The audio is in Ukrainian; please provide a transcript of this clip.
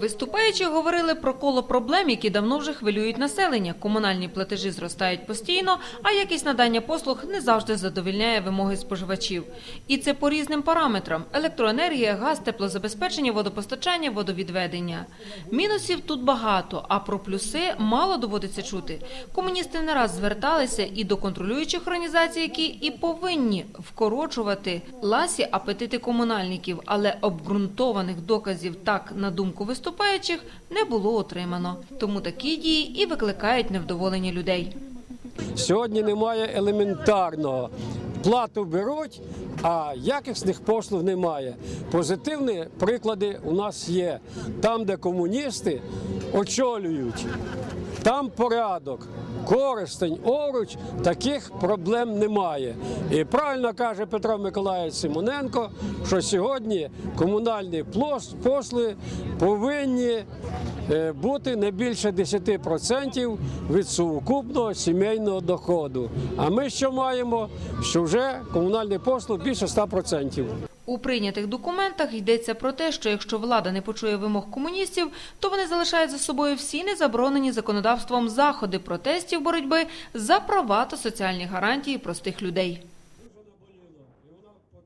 Виступаючі говорили про коло проблем, які давно вже хвилюють населення. Комунальні платежі зростають постійно, а якість надання послуг не завжди задовільняє вимоги споживачів. І це по різним параметрам: електроенергія, газ, теплозабезпечення, водопостачання, водовідведення. Мінусів тут багато, а про плюси мало доводиться чути. Комуністи не раз зверталися і до контролюючих організацій, які і повинні вкорочувати ласі апетити комунальників, але обґрунтованих доказів так на думку виступаючих не було отримано. Тому такі дії і викликають невдоволення людей. Сьогодні немає елементарного. Плату беруть, а якісних послуг немає. Позитивні приклади у нас є. Там, де комуністи очолюють, там порядок. Користень, оруч, таких проблем немає. І правильно каже Петро Миколаївич Симоненко, що сьогодні комунальні послуги повинні е, бути не більше 10% від сукупного сімейного доходу. А ми що маємо? Що вже комунальні послуги більше 100%. У прийнятих документах йдеться про те, що якщо влада не почує вимог комуністів, то вони залишають за собою всі незаборонені законодавством заходи протестів боротьби за права та соціальні гарантії простих людей.